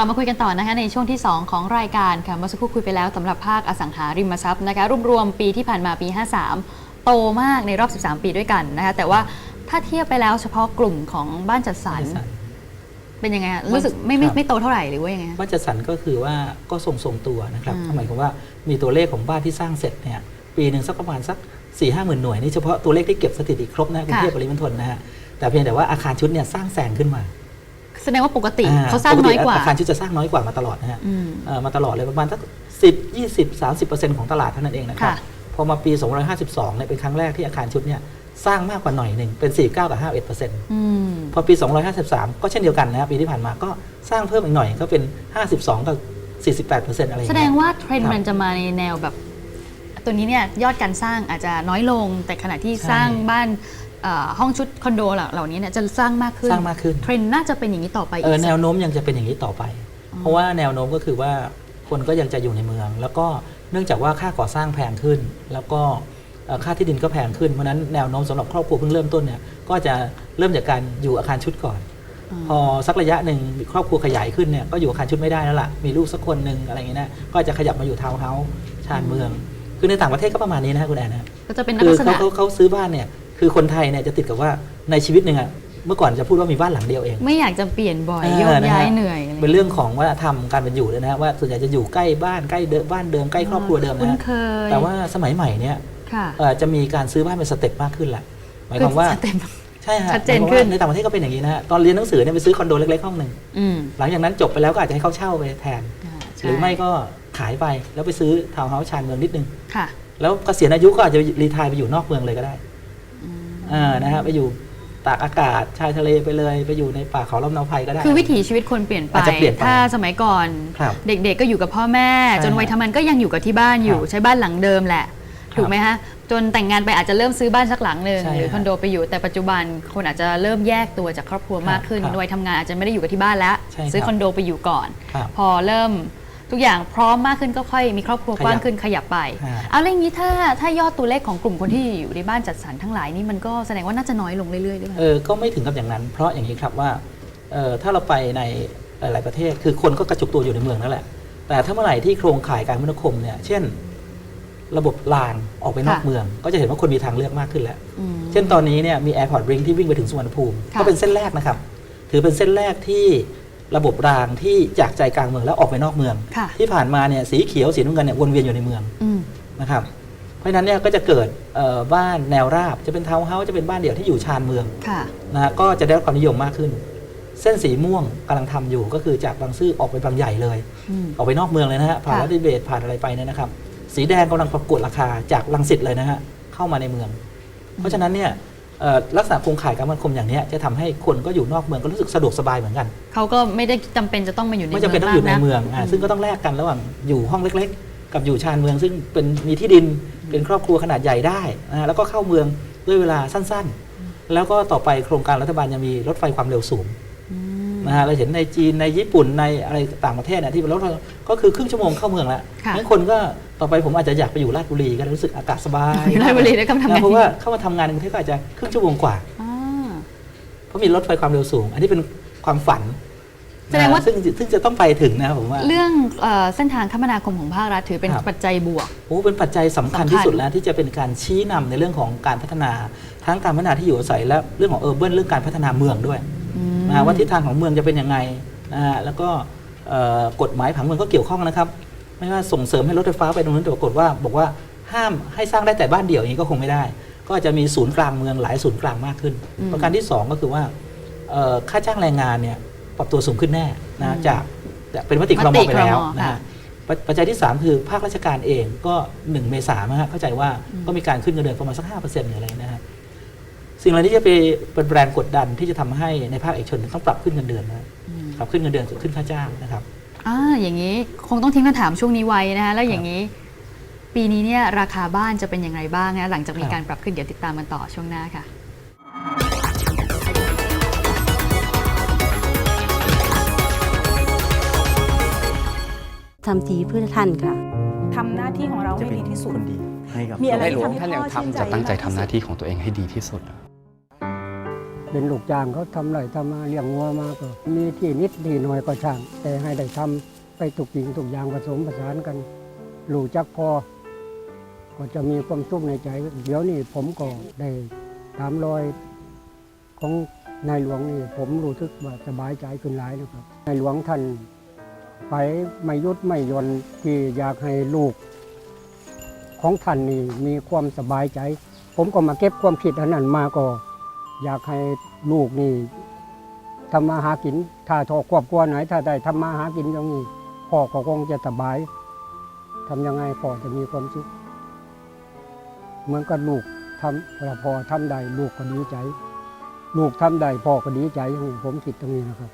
ลับมาคุยกันต่อนะคะในช่วงที่ 2 ของรายการค่ะเมื่อสักครู่คุยไปแล้วสำหรับภาคอสังหาริมทรัพย์นะคะรวมๆปีที่ผ่านมาปี 53 โตมากในรอบ 13 ปีด้วยกันนะคะแต่ว่าถ้าเทียบไปแล้วเฉพาะกลุ่มของบ้านจัดสรรเป็นยังไงอะรู้สึกไม่ไม่ครับไม่โตเท่าไหร่หรือว่ายังไงบ้านจัดสรรก็คือว่าก็ทรงทรงๆตัวนะครับอืมหมายความว่ามีตัวเลขของบ้านที่สร้างเสร็จเนี่ยปีหนึ่งสักประมาณสัก4ี่ห้าหมื่นหน่วยนี่เฉพาะตัวเลขที่เก็บสถิติครบนะกรุงเทพปริมณฑลนะฮะแต่เพียงแต่ว่าอาคารชุดเนี่ยสร้างแซงขึ้นมา แสดงว่าปกติอ่เขาสร้างน้อยกว่าปติอาคารชุดจะสร้างน้อยกว่ามาตลอดนะฮะอืมเอ่อมาตลอดเลยประมาณสักสิบยี่สิบสามสิบเปอร์เซ็นต์ของตลาดเท่านั้นเองนะครับค่ะพอมาปี 252เนี่ยเป็นครั้งแรกที่อาคารชุดเนี่ยสร้างมากกว่าหน่อยหนึ่งเป็น 49กับ51เปอร์เซ็นต์อืมพอปี 253 ก็เช่นเดียวกันนะครับปีที่ผ่านมาก็สร้างเพิ่มอีกหน่อยก็เป็น 52กับ48เปอร์เซ็นต์อะไรอย่แสเยดงว่าเทรนด์ครับมันจะมาในแนวแบบ ตัวนี้เนี่ยยอดการสร้างอาจจะน้อยลง แต่ขณะที่ใช่สร้างบ้านเอ่อ ห้องชุดคอนโดเหล่านี้เนี่ยจะสร้างมากขึ้นสร้างมากขึ้นเทรนด์น่าจะเป็นอย่างนี้ต่อไปอีเอกอสักแนวโน้มยังจะเป็นอย่างนี้ต่อไปอ๋อเพราะว่าแนวโน้มก็คือว่าคนก็ยังจะอยู่ในเมือง แล้วก็เนื่องจากว่าค่าก่อสร้างแพงขึ้น แล้วก็เอ่อค่าที่ดินก็แพงขึ้นเพราะฉะนั้นแนวโน้มสำหรับครอบครัวเพิ่งเริ่มต้นเนี่ยก็จะเริ่มจากการอยู่อาคารชุดก่อน พอสักระยะหนึ่งมีครอบครัวขยายขึ้นเนี่ยก็อยู่อาคารชุดไม่ได้แล้วล่ะมีลูกสักคนหนึ่งอะไรอย่างเงี้ยนะก็จะขยับมาอยู่ทาวน์เฮาส์ชานเมือง คือในต่างประเทศก็ประมาณนี้นะคุณแอนนะก็จะเป็นลักคือษเขาณะเขาเขาซื้อบ้านเนี่ย คือคนไทยเนี่ยจะติดกับว่าในชีวิตหนึ่งอะเมื่อก่อนจะพูดว่ามีบ้านหลังเดียวเอง ไม่อยากจะเปลี่ยนบ่อยเออโยกนะย้าฮะยเหนื่อยอะไรเป็นเรื่องของวัฒนธรรมการเป็นอยู่เลยนะฮะว่าส่วนใหญ่จะอยู่ใกล้บ้านใกล้เดิมบ้านเดิมใกล้ครอบครัวเดิมคุ้นะนฮะเคยแต่ว่าสมัยใหม่เนี่ยค่ะเอ่อจะมีการซื้อบ้านเป็นสเต็ปมากขึ้นแหละหมายความว่าสเต็ปใช่ฮะชัดเจนหมายความขึ้ว่านในต่างประเทศก็เป็นอย่างนี้นะฮะตอนเรียนหนังสือเนี่ยไปซื้อคอนโดเล็กๆห้องหนึ่งอืมหลังจากนั้นจบไปแล้วก็อาจจะให้เขาเช่าไปแทนอ่าใช่หรือไม่ก็ขายไปแล้วไปซื้อทาวน์เฮาส์ชานเมืองนิดนึงค่ะแล้วเกษียณอายุก็อาจจะรีไทายไปอยู่นอกเมืองเลยก็ได้ อืมอ่านะฮะไปอยู่ตากอากาศชายทะเลไปเลยไปอยู่ในป่าเขาลำเนาไพรก็ได้ คือวิถีชีวิตคนเปลี่ยนไป อาจจะเปลี่ยนไปถ้าสมัยก่อนครับเด็กๆก็อยู่กับพ่อแม่ ใช่จนวัยทำงานก็ยังอยู่กับที่บ้านอยู่ ครับใช้บ้านหลังเดิมแหละ ครับถูกไหมฮะ จนแต่งงานไปอาจจะเริ่มซื้อบ้านสักหลังหนึ่งใช่หรือฮะคอนโดไปอยู่แต่ปัจจุบันคนอาจจะเริ่มแยกตัวจากครอบครัวมากขึ้นครับวัยทำงานอาจจะไม่ได้อยู่กับที่บ้านแล้ว ใช่ครับซื้อคอนโดไปอยู่ก่อน ครับพอเริ่ม ทุกอย่างพร้อมมากขึ้นก็ค่อยมีครอบครัวขยับกว้างขึ้นขยับไปฮะเอาแล้วอย่างนี้ถ้าถ้ายอดตัวเลขของกลุ่มคนที่อยู่ในบ้านจัดสรรทั้งหลายนี่มันก็แสดงว่าน่าจะน้อยลงเรื่อยๆด้วยเออก็ไม่ถึงกับอย่างนั้น เพราะอย่างนี้ครับว่าเออถ้าเราไปในหลาย ๆ ประเทศ คือคนก็กระจุกตัวอยู่ในเมืองนั่นแหละ แต่ถ้าเมื่อไหร่ที่โครงข่ายการคมนาคมเนี่ยเช่น ระบบรางออกไปนอกค่ะเมือง ก็จะเห็นว่าคนมีทางเลือกมากขึ้นแล้วอืมเช่นตอนนี้เนี่ยมี Airport Ring ที่วิ่งไปถึงสุวรรณภูมิค่ะก็เป็นเส้นแรกนะครับ ถือเป็นเส้นแรกที่ ระบบรางที่จากใจกลางเมืองแล้วออกไปนอกเมือง ค่ะ ที่ผ่านมาเนี่ยสีเขียวสีน้ำเงินเนี่ยวนเวียนอยู่ในเมืองอืม นะครับเพราะฉะนั้นเนี่ยก็จะเกิดเอ่อบ้านแนวราบจะเป็นทาวน์เฮาส์จะเป็นบ้านเดี่ยวที่อยู่ชานเมือง ค่ะ นะฮะก็จะได้รับความนิยมมากขึ้น เส้นสีม่วงกำลังทำอยู่ก็คือจากบางซื่อออกไปบางใหญ่เลย อืม ออกไปนอกเมืองเลยนะฮะผ่านค่ะ รัฐดิเบตผ่านอะไรไปเนี่ยนะครับ สีแดงกำลังประกวดราคาจากลังสิตเลยนะฮะเข้ามาในเมือง เพราะฉะนั้นเนี่ยเอ่อ ลักษณะโครงข่ายการคมนาคมอย่างเนี้ยจะทำให้คนก็อยู่นอกเมืองก็รู้สึกสะดวกสบายเหมือนกัน เขาก็ไม่ได้จำเป็นจะต้องมาอยู่ในไม่จำเป็นต้องอยู่ในเมืองอ่าซึ่งก็ต้องแลกกันระหว่างอยู่ห้องเล็ก ๆ กับอยู่ชานเมือง ซึ่งเป็นมีที่ดินเป็นครอบครัวขนาดใหญ่ได้นะแล้วก็เข้าเมืองด้วยเวลาสั้นๆ แล้วก็ต่อไปโครงการรัฐบาลยังมีรถไฟความเร็วสูงอืมนะฮะเราเห็นในจีนในญี่ปุ่นในอะไรต่างประเทศเนี่ยที่เป็นรถไฟก็คือครึ่งชั่วโมงเข้าเมืองแล้วค่ะงั้นคนก็ ต่อไปผมอาจจะอยากไปอยู่ราชบุรีก็รู้สึกอากาศสบายอยู่ราชบุรีได้กำลังทำงานนะเพราะว่าเข้ามาทำงานในกรุงเทพก็อาจจะครึ่งชั่วโมงกว่าอ่าเพราะมีรถไฟความเร็วสูง อันนี้เป็นความฝันแสดงว่านะซึ่งซึ่งจะต้องไปถึงนะครับผมว่า เรื่องเอ่อเส้นทางคมนาคมของภาครัฐถือเป็นครับปัจจัยบวกโอ้เป็นปัจจัยสำคัญสำคัญที่สุดแล้วที่จะเป็นการชี้นำในเรื่องของการพัฒนา ทั้งการพัฒนาที่อยู่อาศัยและเรื่องของเออร์เบิเรื่องการพัฒนาเมืองด้วยอืมนะฮะว่าทิศทางของเมืองจะเป็นยังไงนะฮะแล้วก็เอ่อกฎหมายผังเมืองก็เกี่ยวข้องนะครับ ไม่ว่าส่งเสริมให้รถไฟฟ้าไปตรงนั้นแต่ปรากฏว่า บอกว่าห้ามให้สร้างได้แต่บ้านเดี่ยวอย่างนี้ก็คงไม่ได้ ก็อาจจะมีศูนย์กลางเมืองหลายศูนย์กลางมากขึ้นอืมประการที่สองก็คือว่าเอ่อค่าจ้างแรงงานเนี่ยปรับตัวสูงขึ้นแน่อืนะมจากจากเป็นมติครมมติไปแล้วครมนะค่ะฮะปัจปัจจัยที่ 3 คือภาคราชการเองก็ 1 เมษายนนะฮะเข้าใจว่าก็มีการขึ้นเงินเดือนประมาณสัก5%หรืออะไรนะฮะสิ่งเหล่านี้จะไปเป็นแรงกดดันที่จะทำให้ในภาคเอกชนต้องปรับขึ้นเงินเดือนนะอืมปรับขึ้นเงินเดือนขึ้นค่าจ้างนะครับ อ่าอย่างนี้คงต้องทิ้งคำถามช่วงนี้ไว้นะคะแล้วอย่างนี้ ปีนี้เนี่ยราคาบ้านจะเป็นอย่างไรบ้างนะหลังจากมีครับการปรับขึ้นเดี๋ยวติดตามกันต่อช่วงหน้าค่ะทำทีเพื่อท่านค่ะ ทำหน้าที่ของเราจะให้เป็นดีที่สุดคนดีให้กับมีอะไรในที่หลวงทำให้ท่านยังพ่อชื่นทำใจจะตั้งใจทำหน้าที่ของตัวเองให้ดีที่สุด เป็นลูกจ้างเขาทำไรทำมาเลี้ยงงัวมาก็มีที่นิดที่หน่อยก็ช่าง แต่ให้ได้ทำไปทุกสิ่งทุกอย่างผสมผสานกันรู้จักพอ ก็จะมีความสุขในใจ เดี๋ยวนี้ผมก็ได้ตามรอยของนายหลวงนี่ผมรู้สึกว่าสบายใจขึ้นหลายนะครับนายหลวงท่านไปไม่ยุดไม่ยอนที่อยากให้ลูก ของท่านนี่มีความสบายใจ ผมก็มาเก็บความคิดอันนั้นมาก็ อยากให้ลูกนี่ทำมาหากิน ถ้าทอครอบครัวไหน ถ้าได้ทำมาหากินอย่างนี้พ่อก็คงจะสบายทำยังไงพ่อจะมีความสุขเหมือนกับลูกทำเวลาพ่อทำได้ลูกก็ดีใจ ลูกทำได้พ่อก็ดีใจอย่างผมคิดตรงนี้นะครับ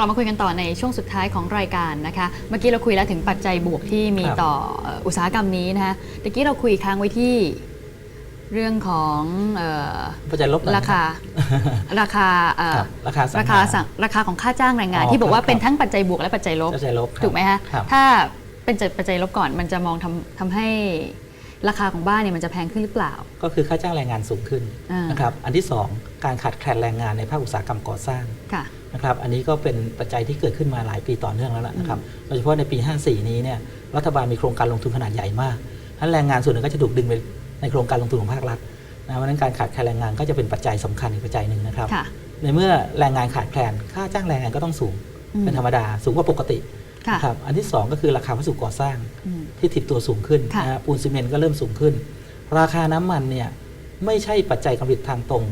ลับมาคุยกันต่อในช่วงสุดท้ายของรายการนะคะ เมื่อกี้เราคุยแล้วถึงปัจจัยบวกที่มีครับต่อเอ่ออุตสาหกรรมนี้นะคะตะกี้เราคุยค้างไว้ที่เรื่องของเออปัจจัยลบหน่อยรานะคา ราคาเอ่อครับราคาสังราคาสั่งราคาของค่าจ้างแรงงานอ๋อที่บอกว่าครับเป็นทั้งปัจจัยบวกและปัจจัยลบปัจจัยลบครับถูกไหมคะครับถ้าเป็นปัจจัยลบก่อนมันจะมองทำทำให้ ราคาของบ้านเนี่ยมันจะแพงขึ้นหรือเปล่า ก็คือค่าจ้างแรงงานสูงขึ้นอ่านนะครับอันที่ 2 การขาดแคลนแรงงานในภาคอุตสาหกรรมก่อสร้างค่ะนะครับอันนี้ก็เป็นปัจจัยที่เกิดขึ้นมาหลายปีต่อเนื่องแล้วล่ะนะครับโดยเฉพาะในปี 54 นี้เนี่ยรัฐบาลมีโครงการลงทุนขนาดใหญ่มากทั้นแรงงานส่วนหนึ่งก็จะถูกดึงไปในโครงการลงทุนของภาครัฐนะเพราะฉะนั้นการขาดแคลนแรงงานก็จะเป็นปัจจัยสำคัญอีกปัจจัยหนึ่งนะครับค่ะในเมื่อแรงงานขาดแคลนค่าจ้างแรงงานก็ต้องสูงอืมเป็นธรรมดาสูงกว่าปกติค่ะ นะครับอันที่ 2 ก็คือราคาวัสดุก่อสร้างอืมที่ถิบตัวสูงขึ้นค่ะนะฮะปูนซีเมนต์ก็เริ่มสูงขึ้น ราคาน้ำมันเนี่ยไม่ใช่ปัจจัยการผลิตทางตรง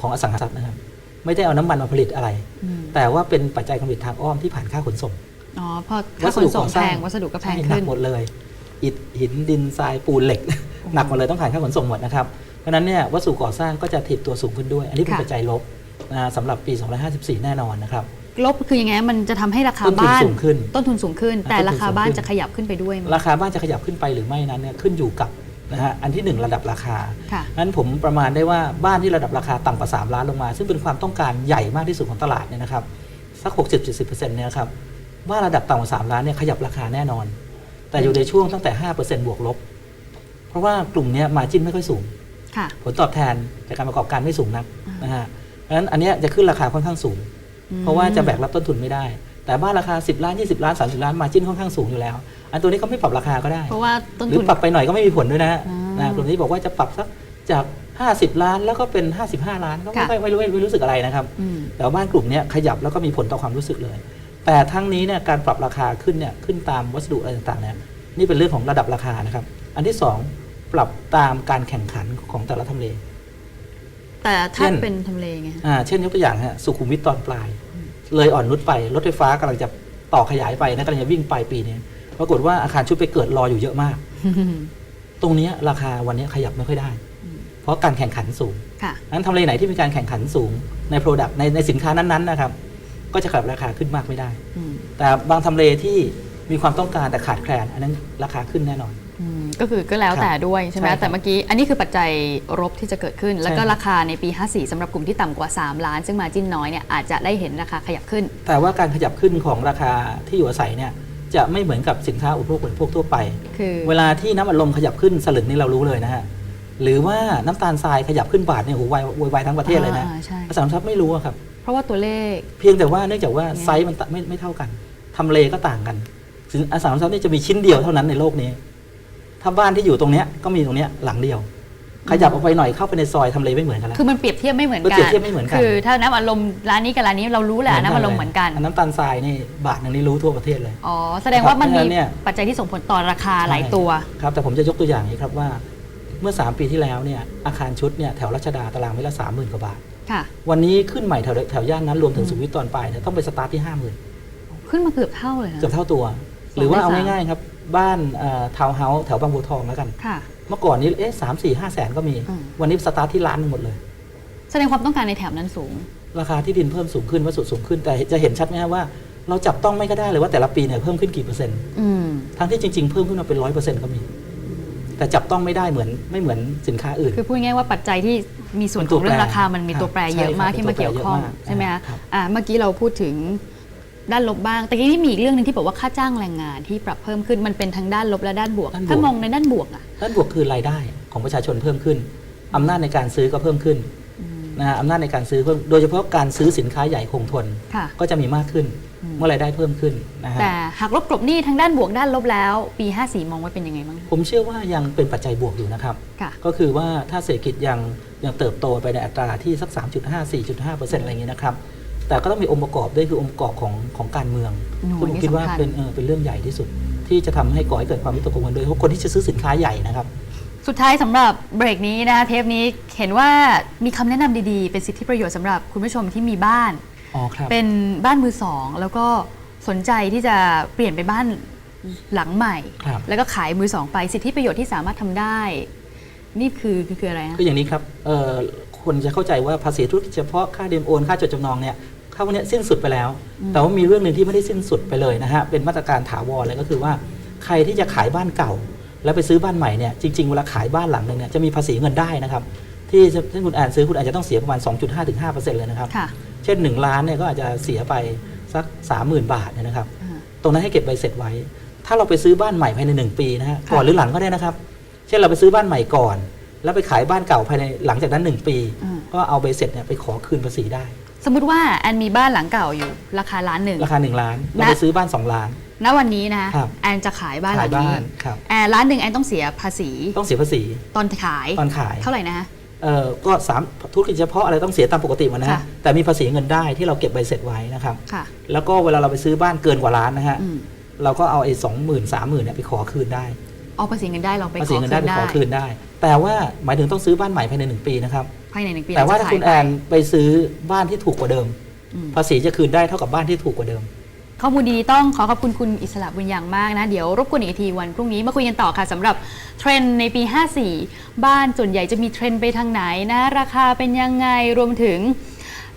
ของอสังหาริมทรัพย์นะครับ ไม่ได้เอาน้ำมันมาผลิตอะไรอืมแต่ว่าเป็นปัจจัยการผลิตทางอ้อมที่ผ่านค่าขนส่งอ๋อพอค่าขนส่งแพงวัสดุก็แพงใช่หนัขึ้กนหมดเลยอิฐหินดินทรายปูนเหล็กหนักหมดเลยต้องผ่านค่าขนส่งหมดนะครับเพราะฉะนั้นเนี่ยวัสดุก่อสร้างก็จะถิบตัวสูงขึ้นด้วย อันนี้เป็นค่ะปัจจัยลบนะสำหรับปี 2554 แน่นอนนะครับ ลบคือยังไงมันจะทำให้ราคาต้นทุนบ้าน สูงขึ้นต้นทุนสูงขึ้น แต่ต้นทุนราคาบ้านสูงขึ้น จะขยับขึ้นไปด้วยไหมราคาบ้านจะขยับขึ้นไปหรือไม่นั้นเนี่ยขึ้นอยู่กับนะฮะอันที่หนึ่งระดับราคา ค่ะ นั้นผมประมาณได้ว่าบ้านที่ระดับราคาต่ำกว่า 3 ล้านลงมา ซึ่งเป็นความต้องการใหญ่มากที่สุดของตลาดเนี่ยนะครับสัก 60-70%เนี่ยนะครับว่าระดับต่ำกว่า 3 ล้านเนี่ยขยับราคาแน่นอน แต่อยู่ในช่วงตั้งแต่ 5%บวกลบ เพราะว่ากลุ่มเนี้มาจิ้นไม่ค่อยสูง ค่ะ ผลตอบแทนจากการประกอบการไม่สูงนักอ่านนะฮะเพราะฉะนั้นอันเนี้ยจะขึ้นราคาค่อนข้างสูง เพราะว่าจะแบกรับต้นทุนไม่ได้ แต่บ้านราคา 10 ล้าน 20 ล้าน 30 ล้านมาจิ้นค่อนข้างสูงอยู่แล้ว อันตัวนี้เขาไม่ปรับราคาก็ได้เพราะว่าต้นหรือทุนปรับไปหน่อยก็ไม่มีผลด้วยนะฮะอ่านนะกลุ่มนี้บอกว่าจะปรับสักจาก 50 ล้านแล้วก็เป็น 55 ล้านก็ไม่ค่ะไม่ไม่รู้ไม่รู้สึกอะไรนะครับอืมแต่ว่าบ้านกลุ่มเนี้ยขยับแล้วก็มีผลต่อความรู้สึกเลย แต่ทั้งนี้เนี่ยการปรับราคาขึ้นเนี่ยขึ้นตามวัสดุอะไรต่างๆเนี่ยนี่เป็นเรื่องของระดับราคานะครับ อันที่สองปรับตามการแข่งขันของแต่ละทำเล แต่เช่ถ้านเป็นทำเลไงฮะอ่าเช่นยกตัวอย่างฮะสุขุมวิทตอนปลาย เลยอ่อนนุชไปรถไฟฟ้ากำลังจะต่อขยายไปนะกำลังจะวิ่งปลายปีนี้ปรากฏว่าอาคารชุดไปเกิดรออยู่เยอะมาก ตรงเนี้ยราคาวันเนี้ยขยับไม่ค่อยได้อืมเพราะการแข่งขันสูงค่ะนั้นทำเลไหนที่มีการแข่งขันสูงใน Product ในในสินค้านั้นๆนะครับ ก็จะขยับราคาขึ้นมากไม่ได้ อืมแต่บางทำเลที่มีความต้องการแต่ขาดแคลน อันนั้นราคาขึ้นแน่นอนอืม ก็คือก็แล้วครับแต่ด้วยใช่ไหมใช่ครับแต่เมื่อกี้อันนี้คือปัจจัยรบที่จะเกิดขึ้น แล้วก็ใช่ครับราคาในปี 54สำหรับกลุ่มที่ต่ำกว่า 3 ล้าน ซึ่งมาจิ้นน้อยเนี่ยอาจจะได้เห็นราคาขยับขึ้น แต่ว่าการขยับขึ้นของราคาที่อยู่อาศัยเนี่ยจะไม่เหมือนกับสินค้าอุปโภคบริโภคทั่วไปคือเวลาที่น้ำอัดลมขยับขึ้นสลึงนี่เรารู้เลยนะฮะ หรือว่าน้ำตาลทรายขยับขึ้นบาทเนี่ยโหวายโวยวายทั้งประเทศเลยนะอ่าใช่อสังหาริมทรัพย์ไม่รู้อะครับ เพราะว่าตัวเลข เพียงแต่ว่าเนื่องจากว่าเนี่ยไซส์มันตะไม่ไม่เท่ากันทำเลก็ต่างกันสินอสังหาริมทรัพย์นี่จะมีชิ้นเดียวเท่านั้นในโลกนี้ ถ้าบ้านที่อยู่ตรงเนี้ยก็มีตรงเนี้ยหลังเดียว ขยับออกไปหน่อยเข้าไปในซอยทำเลไม่เหมือนกันแล้ว คือมันเปรียบเทียบไม่เหมือนมันกัเปรียบเทียบไม่เหมือนกัน คือถ้าน้ำอารมณ์ร้านนี้กับร้านนี้เรารู้แหละน้ำอารมณ์เหมือนกันอัน้ำตาลทรายนี่บาทหนึงนี่รู้ทั่วประเทศเลย อ๋อ แสดงว่ามันเพมีราะฉะนั้นเนี่ยปัจจัยที่ส่งผลต่อราคาหลายตัว ครับ แต่ผมจะยกตัวอย่างนี้ครับว่า เมื่อ 3 ปีที่แล้วเนี่ยอาคารชุดเนี่ยแถวรัชดาตารางเมตรละสามหมื่นกว่าบาทค่ะวันนี้ขึ้นใหม่แถวแถวย่านนั้นรวมถึงสุขุมวิทตอนปลายเนี่ยต้องไปสตาร์ทที่ห้าหมื่นขึ้นมาเกือบเท่าเลยนะเกือบเท่าตัวสองหรือว่าเอาในสามง่ายๆครับ บ้านทาวน์เฮาส์แถวบางบัวทองแล้วกัน ค่ะ เมื่อก่อนนี้เอ๊ะสามสี่ห้าแสนก็มี อืม วันนี้สตาร์ทที่ล้านหนึ่งหมดเลย แสดงความต้องการในแถบนั้นสูง ราคาที่ดินเพิ่มสูงขึ้นวัสดุสูงขึ้น แต่จะเห็นชัดไหมครับว่า เราจับต้องไม่ก็ได้เลยว่าแต่ละปีเนี่ยเพิ่มขึ้นกี่เปอร์เซ็นต์ อืม ทั้งที่จริง ๆ เพิ่มขึ้นมาเป็นร้อยเปอร์เซ็นต์ก็มี แต่จับต้องไม่ได้เหมือนไม่เหมือนสินค้าอื่น คือพูดง่ายๆว่าปัจจัยที่มีส่วนเป็นขตัอวงเรื่องแปรราคามันมีตัวแปรครับเยอะมากใช่ครับที่มาเกี่ยวข้องเป็นตัวแปรเยอะมากใช่ไหมคะครับอ่าเมื่อกี้เราพูดถึง ด้านลบบ้างแต่ทีนี้มีอีกเรื่องหนึงที่บอกว่าค่าจ้างแรงงานที่ปรับเพิ่มขึ้นมันเป็นทั้งด้านลบและด้านบวก ด้านบวก ถ้ามองในด้านบวกอะด้านบวกคือรายได้ของประชาชนเพิ่มขึ้นอำนาจในการซื้อก็เพิ่มขึ้นนะฮะอำนาจในการซื้อเพิ่มโดยเฉพาะการซื้อสินค้าใหญ่คงทน ค่ะ ก็จะมีมากขึ้นอืม เมื่อรายได้เพิ่มขึ้นนะฮะแต่หากลบกลบหนี้ทั้งด้านบวกด้านลบแล้วปี54มองไว้เป็นยังไงบ้างผมเชื่อว่ายังเป็นปัจจัยบวกอยู่นะครับ ค่ะ ก็คือว่าถ้าเศรษฐกิจยังยังเติบโตไปในอัตราที่สัก 3.5 4.5เปอร์เซ็นต์อะไรอย่างนี้นะครับ แต่ก็ต้องมีองค์ประกอบด้วยคือองค์ประกอบของของการเมืองโอ้โหซึ่งผมคิดว่านี่สำคัญเป็นเออเป็นเรื่องใหญ่ที่สุด ที่จะทำให้ก่อให้เกิดความวิตกกังวลโดยเฉพาะคนที่จะซื้อสินค้าใหญ่นะครับ สุดท้ายสำหรับเบรกนี้นะคะเทปนี้เห็นว่ามีคำแนะนำดีๆ เป็นสิทธิประโยชน์สำหรับคุณผู้ชมที่มีบ้านอ๋อครับเป็นบ้านมือสอง แล้วก็สนใจที่จะเปลี่ยนไปบ้านหลังใหม่ครับแล้วก็ขายมือสองไปสิทธิประโยชน์ที่สามารถทำได้ นี่คือคือคืออะไรนะคืออย่างนี้ครับเอ่อคนจะเข้าใจว่าภาษีธุรกิจเฉพาะค่าเดิมโอน ค่าจดจำนองเนี่ย ค่าพวกเนี้ยสิ้นสุดไปแล้ว แต่ว่ามีเรื่องหนึ่งที่ไม่ได้สิ้นสุดไปเลยนะฮะ เป็นมาตรการถาวรเลยก็คือว่า ใครที่จะขายบ้านเก่า แล้วไปซื้อบ้านใหม่เนี่ย จริงๆ เวลาขายบ้านหลังหนึ่งเนี่ย จะมีภาษีเงินได้นะครับ ที่จะที่คุณอ่านซื้อคุณอาจจะต้องเสียประมาณ 2.5ถึง5เปอร์เซ็นต์เลยนะครับค่ะเช่น 1 ล้านเนี่ยก็อาจจะเสียไปสัก 30,000 บาทเนี่ยนะครับอ่าตรงนั้นให้เก็บใบเสร็จไว้ ถ้าเราไปซื้อบ้านใหม่ภายใน 1 ปีนะฮะค่ะก่อนหรือหลังก็ได้นะครับ เช่นเราไปซื้อบ้านใหม่ก่อน แล้วไปขายบ้านเก่าภายในหลังจากนั้น 1 ปีอืมก็เอาใบเสร็จเนี่ยไปขอคืนภาษีได้ สมมติว่าแอนมีบ้านหลังเก่าอยู่ ราคาล้านหนึ่ง ราคา1ล้านเราณไปซื้อบ้าน2ล้าน ณวันนี้นะ ครับ แอนจะขายบ้านหขาลัยงบ้านี้นครับ แอนล้านหนึ่งแอนต้องเสียภาษีต้องเสียภาษีตอนขายตอนขาย เท่าไหร่นะฮะ เอ่อก็สามธุรกิจเฉพาะอะไรต้องเสียตามปกติหมันนะฮะค่ะ แต่มีภาษีเงินได้ที่เราเก็บใบเสร็จไว้นะครับ ค่ะแล้วก็เวลาเราไปซื้อบ้านเกินกว่าล้านนะฮะ อืมเราก็เอาไอ้สองหมื่นสามหมื่นเนี่ยไปขอคืนได้ เอาภาษีเงินได้เราไปภาขษีอเงินคืได้นไปได้ ขอคืนได้ แต่ว่าหมายถึงต้องซื้อบ้านใหม่ภายในหนึ่งปีนะครับ ภายในหนึ่งปีแต่ว่าเรถ้าจะคุณขแอยนไปไปซื้อบ้านที่ถูกกว่าเดิมอืมภาษีจะคืนได้เท่ากับบ้านที่ถูกกว่าเดิม ข้อมูลดีต้องขอขอบคุณคุณอิสระบุญยังมากนะ เดี๋ยวรบกวนอีกทีวันพรุ่งนี้มาคุยกันต่อค่ะสำหรับเทรนด์ในปี 54 บ้านส่วนใหญ่จะมีเทรนด์ไปทางไหนนะ ราคาเป็นยังไงรวมถึง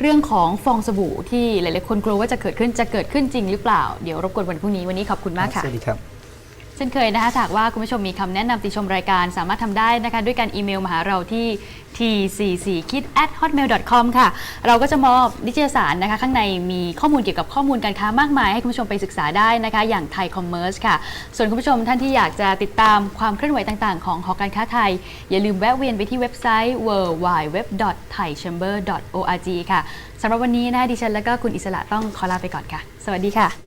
เรื่องของฟองสบู่ที่หลาย ๆ คนกลัวว่าจะเกิดขึ้นจะเกิดขึ้นจริงหรือเปล่า เดี๋ยวรบกวนวันพรุ่งนี้วันนี้ขอบคุณมากค่ะสวัสดีครับ เช่นเคยนะคะถ้าหากว่าคุณผู้ชมมีคำแนะนำติชมรายการ สามารถทำได้นะคะด้วยการอีเมลมาหาเราที่ tcckid at hotmail com ค่ะ เราก็จะมอบนิตยสารนะคะ ข้างในมีข้อมูลเกี่ยวกับข้อมูลการค้ามากมาย ให้คุณผู้ชมไปศึกษาได้นะคะ อย่างไทยคอมเมอร์สค่ะ ส่วนคุณผู้ชมท่านที่อยากจะติดตามความเคลื่อนไหวต่างๆ ของหอการค้าไทย อย่าลืมแวะเวียนไปที่เว็บไซต์ www.thaichamber.org ค่ะสำหรับวันนี้นะคะดิฉันและก็คุณอิสระต้องขอลาไปก่อนค่ะ สวัสดีค่ะ